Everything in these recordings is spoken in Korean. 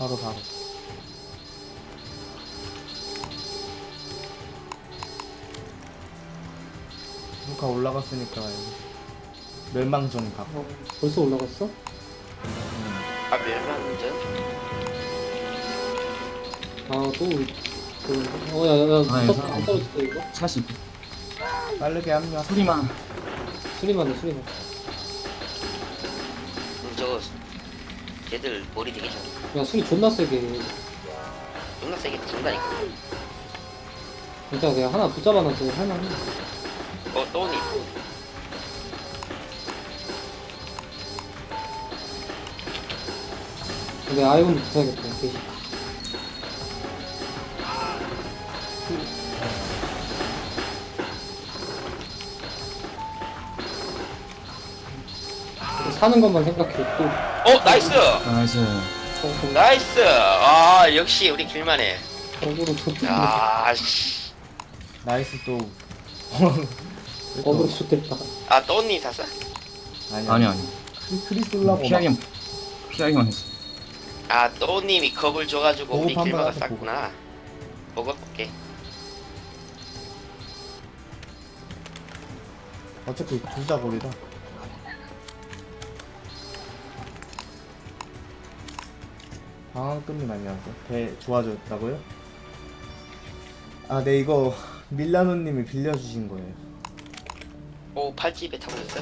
바로 바로. 루카 올라갔으니까 여기. 멸망전 각. 어, 벌써 올라갔어? 아 멸망전? 아, 또, 우리- 그, 어, 야, 야, 야, 아, 첫- 이거 안 떨어졌다, 이거? 사실 빠르게 합류하. 소리만 수리만 해, 수리만. 걔들 머리 되게 잘 야, 수리 존나 세게. 존나 세게 준다니까 일단 그냥 하나 붙잡아놔서 할만해. 어 또니 근데 아이언 붙여야겠다, 대신. 사는 것만 생각해, 또. 어 나이스 나이스 어, 나이스 아 역시 우리 길만해 거꾸로 좋대. 야씨 나이스 또. 거꾸로 좋댔다. 아 또니 샀어? 아니 아니 아니 크리- 크리슬라고 피하기만 피하기만 했어 아 또님이 겁을 줘가지고 우리 보급 길마가 하자. 쌌구나 보급 볼게 어차피 둘다 고리다. 방황금이 많이 나왔어. 배 좋아졌다고요? 아, 네 이거 밀라노님이 빌려주신 거예요. 오 팔찌 배 타고 있어?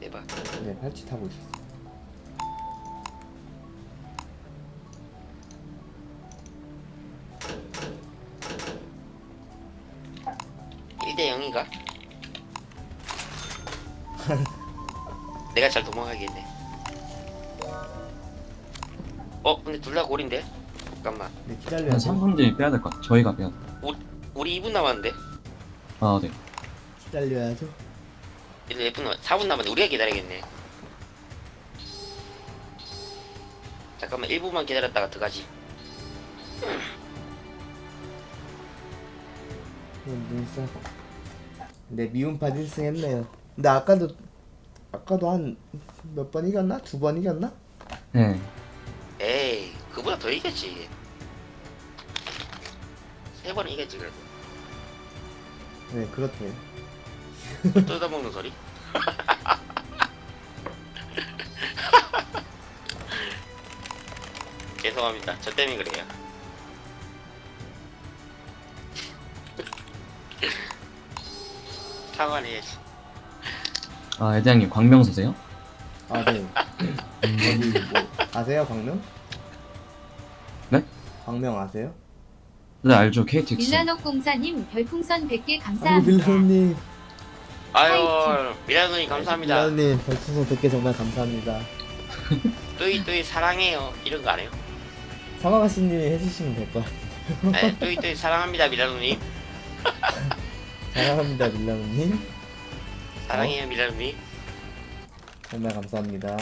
대박 네, 팔찌 타고. 일대 0인가? 내가 잘 도망가겠네 어 근데 둘 다 골인데? 잠깐만 네, 기다려야 한 돼. 3분 뒤에 빼야 될 것 같아 저희가 빼야 우리 2분 남았는데 돼아네 기다려야죠. 이제 1분 남 4분 남았는데 우리가 기다리겠네 잠깐만 1분만 기다렸다가 들어가지 이건 눈썹. 네, 미운파 1승 했네요. 근데 아까도 아까도 한 몇 번 이겼나? 두 번 이겼나? 네. 에이 그보다 더 이겼지 세번 이겼지 그래도 네, 그렇대요. 뜯어먹는 소리? 죄송합니다. 저 때문에 그래요. 사과해야지. 아 애대장님 광명서세요? 아, 네. 어디 뭐 아세요, 광명? 네? 광명 아세요? 네 알죠 KTX 밀라노 공사님 별풍선 100개 아이고 감사합니다. 밀라노님. 아유, 미라노님 감사합니다. 밀라노님 별풍선 100개 정말 감사합니다. 뚜이 뚜이 사랑해요. 이런 거 안 해요? 사마가씨님이 해주시면 될 것 같아요. 네, 뚜이 뚜이 사랑합니다, 미라노님. 사랑합니다, 밀라노님. 사랑해요, 미라노님. 정말 감사합니다.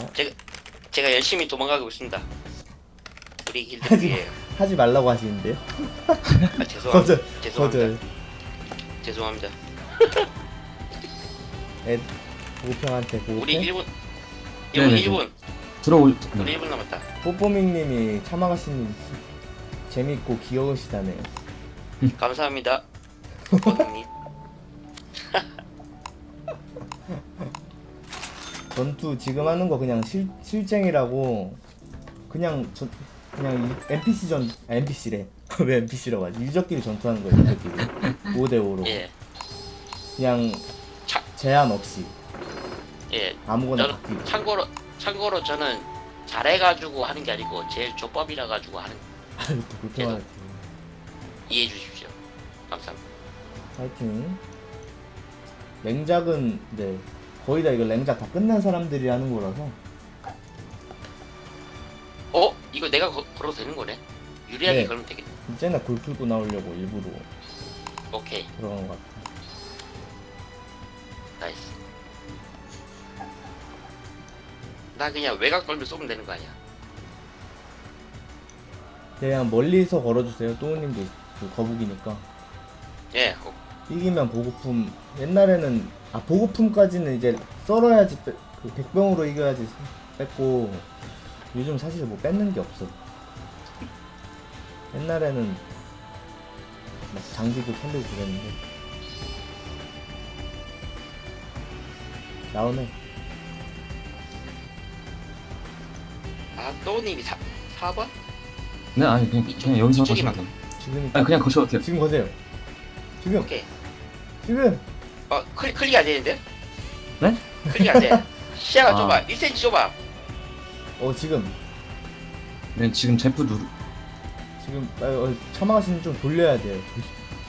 제가 열심히 도망가고 있습니다. 우리 길드 위에요. 하지 말라고 하시는데요? 아, 죄송합니다. 거절, 죄송합니다. 거절. 죄송합니다. 애 보고평한테 보고평? 우리 1분. 1분, 네네, 1분. 들어올 우리 네. 1분 남았다. 뽀뽀밍님이 참아가씨님 재밌고 귀여우시다네요. 감사합니다. 뽀뽀님. 전투 지금 하는 거 그냥 실, 실쟁이라고 그냥 저, 그냥 이 NPC 전 아, NPC래. 왜 NPC라고 하지? 유저끼리 전투하는 거예요 유저끼리. 5대5로. 예, 그냥 차- 제한 없이. 예. 아무거나 저는 바뀌고. 참고로 참고로 저는 잘해가지고 하는 게 아니고 제일 조법이라 가지고 하는 아유 또 불편하지. 이해해 주십시오. 감사합니다. 하여튼. 랭작은 네 거의 다 이거 랭작 다 끝난 사람들이 하는 거라서. 어 이거 내가 거, 걸어도 되는 거네. 유리하게 네. 걸면 되겠네. 이제는 골 풀고 나오려고 일부러 오케이 들어간 것 같아 나이스. 나 그냥 외곽 걸면 쏘면 되는 거 아니야? 그냥 멀리서 걸어주세요 또우님도 그 거북이니까 예. 어, 이기면 보급품 옛날에는 아 보급품까지는 이제 썰어야지 빼, 그 백병으로 이겨야지 뺐고 요즘 사실 뭐 뺏는 게 없어 옛날에는 막 장비도 ፈል리고 그랬는데 나오네 아 또님이 4 4번? 네 아니 그냥, 그냥 여기서 이쪽이 돼요 지금 아니 그냥 거셔도 돼요 지금 거세요 지금 오케이. 지금 어 클, 클릭 안 되는데? 네? 클릭 안 돼. 시야가 아. 좁아. 1cm 좁아. 어 지금 네 지금 제프 누르 지금 아, 어, 처마가시는 좀 돌려야 돼요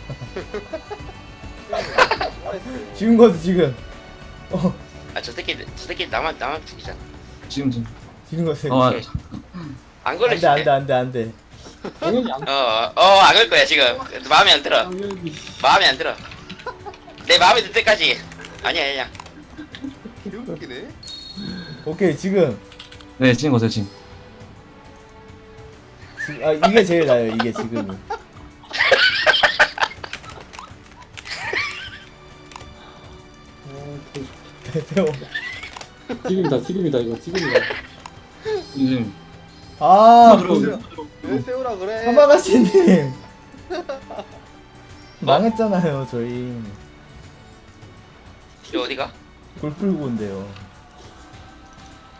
지금 거서 지금 어 아 저 새끼 저 새끼 나만 나만 죽이잖아. 지금 지금 지금 거세요 어, 아, 오케이. 안 안돼. 안돼 안돼 안돼 당연히 안 어 어 안 걸 거야 지금. 마음에 안 들어. 당연히 마음에 안 들어. 내 마음에 들 때까지. 아니야 아니야. 개웃기네. 오케이 지금 네 지금 거세요 지금. 지- 아 이게 제일 나요 이게 지금이. 대세요 지금이다 지금이다 이거 지금이다. 지금. 아 들어오세요. 왜 세우라 그래? 처마가시님. 망했잖아요 저희. 저 어디가? 골프고인데요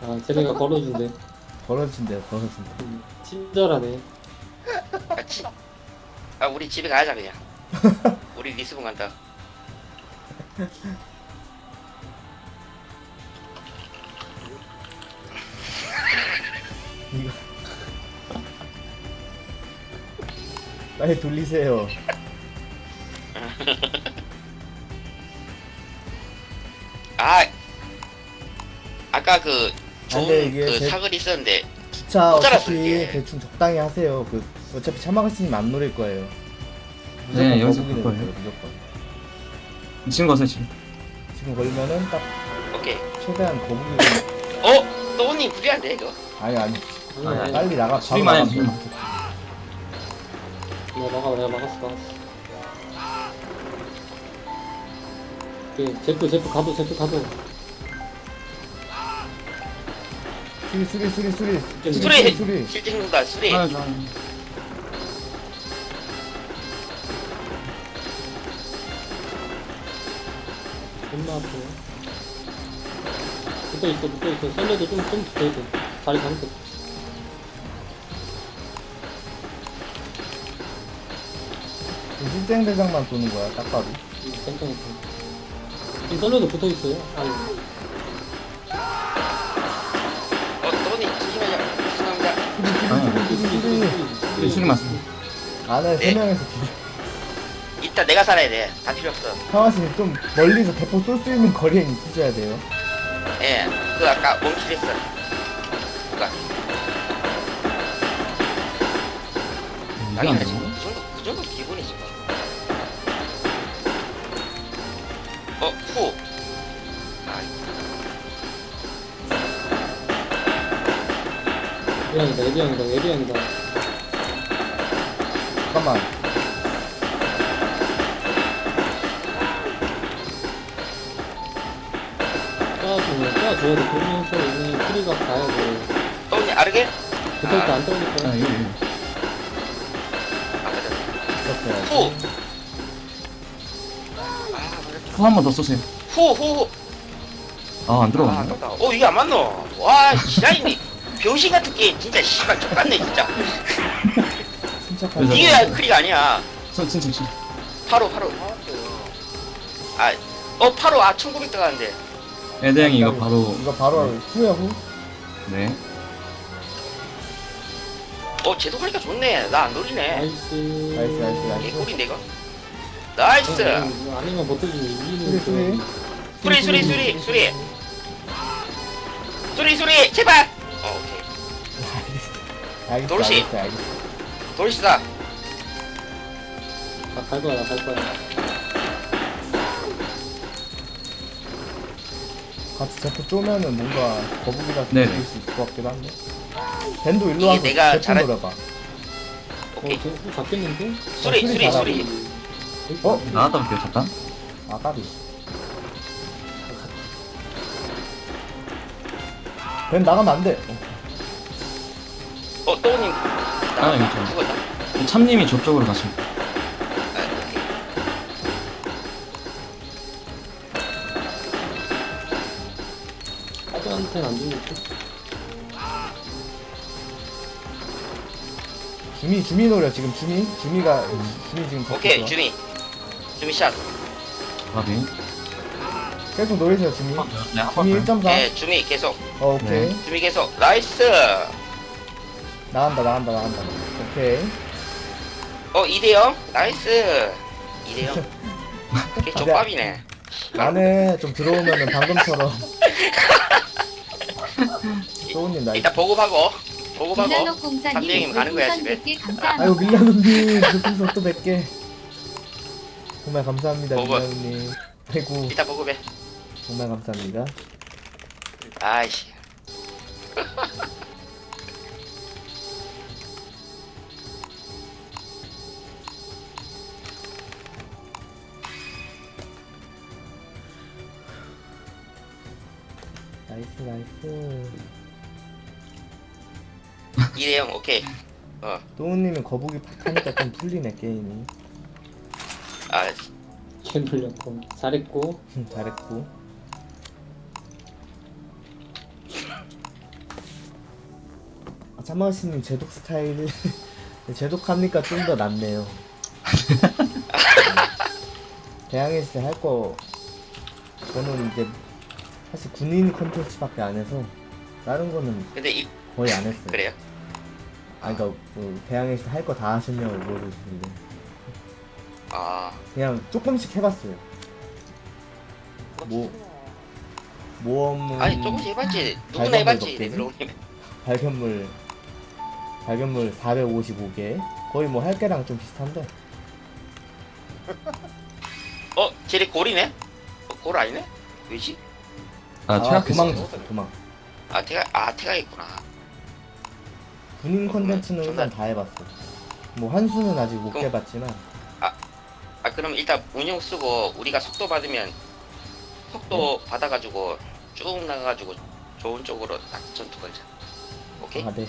아 쟤네가 걸어준대 걸어진대요 걸어진대 음, 친절하네 같이. 아 우리 집에 가자 그냥. 우리 리스본 간다. 이거 빨리 돌리세요 아 아까 그 좋은 근데 이게 그 제- 사글이 있었는데 주차 못 어차피 이게. 대충 적당히 하세요. 그 어차피 차마가시님 안 노릴 거예요. 무조건 네, 여기서 거북이 볼 노릴 거예요. 무조건. 지금 거세요 지금? 지금 걸면은 딱 오케이. 최대한 거북이 어? 또님 불리한데 이거. 아니 아니. 아니 아니, 빨리 나가. 바로 해, 나가. 내가 막아 내가 막았어 막았어. 오케이 제프 제프 가도 제프 가도 수리 수리 수리 수리. 수리, 수리 수리. 실제 죽는다 수리. 아 좋아. 존나 아프네. 붙어 있어 붙어 있어. 썰려도 좀, 좀 붙어 있어. 자리 잘못했어 그 실쟁 대장만 쏘는 거야 딱 봐도. 땡땡이 지금 썰려도 붙어 있어요. 아니 1위. 실이 맞습니다. 안에 네. 세 명에서 기- 이따 내가 살아야 돼. 다 필요 없어. 상하씨는 좀 멀리서 대포 쏠 수 있는 거리에 있으셔야 돼요. 예. 그 아까 몸킬했어. 그니까. 이게 안 당연하지. 되나? 그 정도, 그 정도 기본이지. 뭐. 어, 후. 예비양이다 예비양이다 예비양이다 잠깐만 쏴주면 쏴줘야 돼 돌면서 이제 프리가 가야 돼 또님 아르게? 붙어있다 안 떨어질 아 아. 이렇게 후. 아 맞았다. 후한 번 더 쏘세요 후 후. 아안아 들어갔네 아깝다. 어 이게 안 맞노? 와 지라이니 병신 같은 게임 진짜 씨발 족같네 진짜. 그래서- 이게 크리가 아니야. 선 친친 친 바로 바로. 아, 어 바로 아 1900 들어가는데. 애대양이 이거 바로 이거 바로 후야 후 네 어 제도하니까 좋네. 나 안 노리네. 나이스 나이스 나이스 나이스 개꿀인데 이거. 나이스. 이거 아니면 버텨주면 이기는 수리, 수리 수리. 수리 수리 수리. 수리 수리 제발. 어. 알겠어 노릇이. 알겠어 알겠어 돌시다. 나갈 거야 나갈 거야 같이 대포 쪼면은 뭔가 거북이가 네네. 될수 있을 것 같기도 한데 밴도 일로 이게 와서 내가 대포 잘할- 노려봐 어 오케이. 쟤 잡겠는데? 수리 수리 수리 잘하고. 수리. 어? 나왔다 볼게요 잠깐 아 까비 밴 나가면 안 돼 어 또님. 아, 이거 좀. 죽었다. 참님이 저쪽으로 가시면 아, 오케이. 아들한테는 안 주겠지? 주미 주미 노려 지금 주미 주미가 주미 지금 오케이 잡혔어. 주미 주미 샷 가비 계속 노리세요 주미 네, 주미 한번 1.4 네 주미 계속 어 오케이 네. 주미 계속 나이스 나간다 나간다 나간다. 오케이. 어 2대0 나이스. 2대0 걔 족밥이네. 안에 좀 들어오면은 방금처럼. 소우님 나이스. 일단 보급하고 보급하고. 밀라노 공사님 삼대행이면 가는 거야, 별풍선 집에. 100개 감사합니다. 아유 밀라누님 별풍선 또 100개 정말 감사합니다 보고. 밀라누님. 아이고. 일단 보급해. 정말 감사합니다. 아이씨 나이스 나이스. 2대0 오케이. 어. 또우님은 거북이 팍 하니까 좀 풀리네 게임이. 아, 캔 돌렸고. 잘했고. 잘했고. 아, 참마씨님 제독 스타일. 제독합니까? 좀 더 낫네요. 대항했을 때 할 거 저는 이제 사실 군인 콘텐츠밖에 안 해서 다른 거는 근데 이 거의 안 했어요. 그래요? 아 그니까 뭐때할거 다 하셨냐고 물어보시는데. 아. 그냥 조금씩 해봤어요. 뭐 모험은 아니 조금씩 해봤지. 누구나 해봤지 발견물 발견물 455개? 거의 뭐할 개랑 좀 비슷한데. 어? 쟤네 골이네? 어, 골 아니네? 왜지? 아 도망 퇴학했어 줬어 도망. 아 태가 아 태가 있구나. 군인 어, 컨텐츠는 일단 다 해봤어. 뭐 한수는 아직 못 그럼- 해봤지만. 아 그럼 일단 운용 쓰고 우리가 속도 받으면 속도 받아가지고 쭉 나가가지고 좋은 쪽으로 딱 전투 걸자. 오케이? 아네.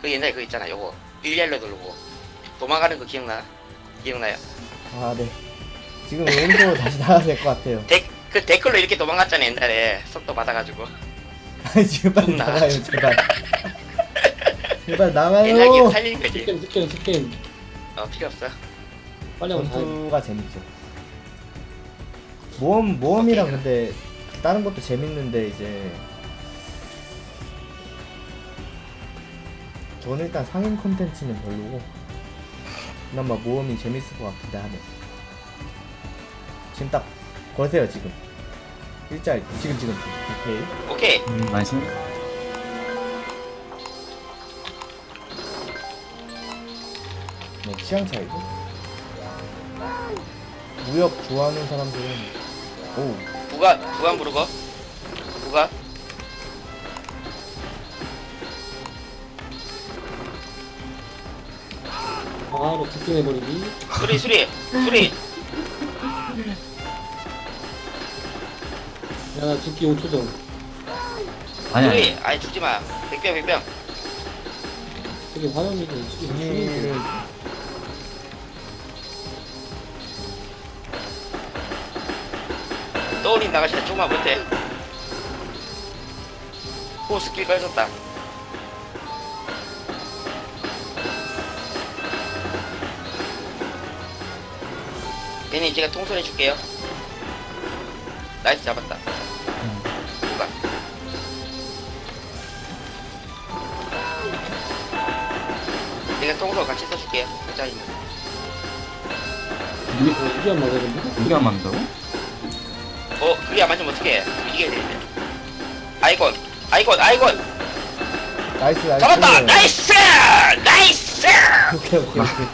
그 옛날에 그 있잖아. 요거 일렬로 누르고. 도망가는 거 기억나? 기억나요? 아 네. 지금 오른쪽으로 다시 나가야 될 것 같아요. 데, 그 댓글로 이렇게 도망갔잖아 옛날에. 속도 받아가지고. 아니 지금 빨리 나. 나가요 제발. 제발 옛날 기억 나가요 살리는 거지. 스캔 스캔 스캔 어 필요 없어. 빨리 하고 잘 전투가 재밌죠. 모험 모험이랑 근데 다른 것도 재밌는데 이제 저는 일단 상인 콘텐츠는 별로고 그나마 모험이 재밌을 것 같은데 하네. 지금 딱 거세요 지금. 일자 지금 지금. 오케이. 오케이. 음, 나이스 뭐 취향 차이고 무역 좋아하는 사람들은 오. 누가 누가 부르고 누가. 바로 직진해버리기? 수리 수리 수리 야나 죽기 5초 전 아니 아니 아니 죽지 마. 백병 백병. 되게 화염이고 죽기 분위를 떠올린 나가시다. 조금만 못해. 호 스킬 걸렸다. 얘는 제가 통솔해 줄게요. 나이스 잡았다 내가 통솔 같이 써줄게요 혼자이면 이게 어, 이게 안 맞아야 된다? 이게 안 맞는다고? 어 그게 안 맞으면 어떡해? 이겨야 되는데. 아이곤 아이곤 아이곤 나이스 나이스. 잡았다! 나이스! 나이스! 오케이 오케이 오케이.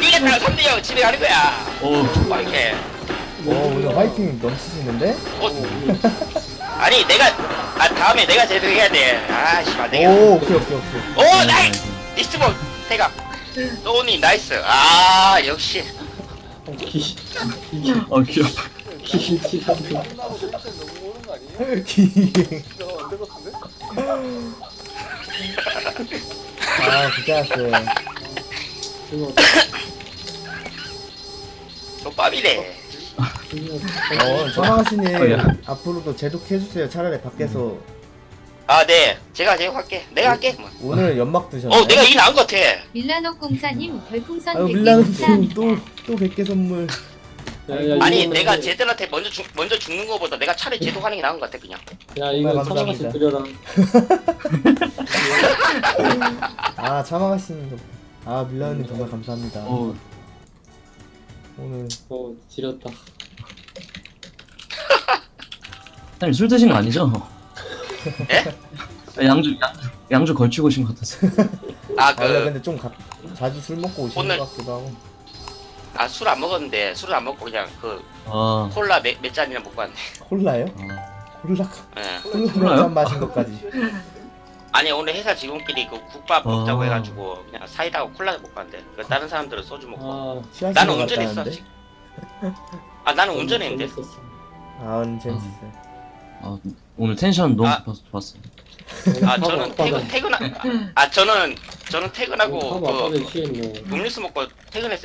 이겼다! 3대 0 집에 가는 거야. 오. 막 이렇게. 오 오늘 화이팅 넘치시는데? 어. 아니 내가 아 다음에 내가 제대로 해야 돼. 아씨 안 되겠다 오 오케이 오케이 오케이. 오 나이스! 리스본 태가 노우님 나이스. 아 역시. 기 기- 어 귀엽다 기- 기가 끝나고 셋째 너무 오는 거 아니에요? 기행 이거 안 되겠는데? 아 고생하셨어요. 이거 족밥이래. 어 정황씨님 어, 야. 앞으로도 제독해주세요. 차라리 밖에서 아, 네. 제가 제가 할게. 내가 할게. 뭐. 오늘 연막 드셨나요? 어, 내가 이 나은 것 같아. 밀라노 공사님 별풍선 아유 100개 밀라노님 감사합니다. 또또 100개 선물. 야, 야, 아니, 이거 내가 근데- 쟤들한테 먼저 죽 먼저 죽는 거보다 내가 차라리 제도하는 게 나은 것 같아, 그냥. 야 이거 감사합니다. 차마가씩 드려라 아 참아가시는 아 밀라노님 정말 감사합니다. 어, 오늘 어 지렸다 사장님 술 드신 거 아니죠? 예? 아, 양주, 양주, 양주 걸치고 오신 것 같았어요. 아, 아 그, 근데 좀 가, 자주 술 먹고 오시는 오늘- 것 같기도 하고. 아, 술 안 먹었는데, 술을 안 먹고 그냥 그 아, 콜라 몇, 몇 잔이나 먹고 왔네. 콜라요? 아, 콜라 예. 콜라 콜라요? 몇잔 마신 것까지. 아니, 오늘 회사 직원끼리 그 국밥 먹자고 아. 해가지고 그냥 사이다하고 콜라 먹고 왔는데. 그 다른 사람들은 소주 먹고. 아 나는 것 운전했어. 같다는데. 아, 나는 운전했는데. 재밌었어. 아 오늘 재밌었어요. 아, 오늘 텐션 너무 아. 좋았- 좋았어요. 아, 저는 퇴근, 퇴근, 아, 저는, 저는 퇴근하고 하고 그 취했네 음료수 먹고 퇴근했어요.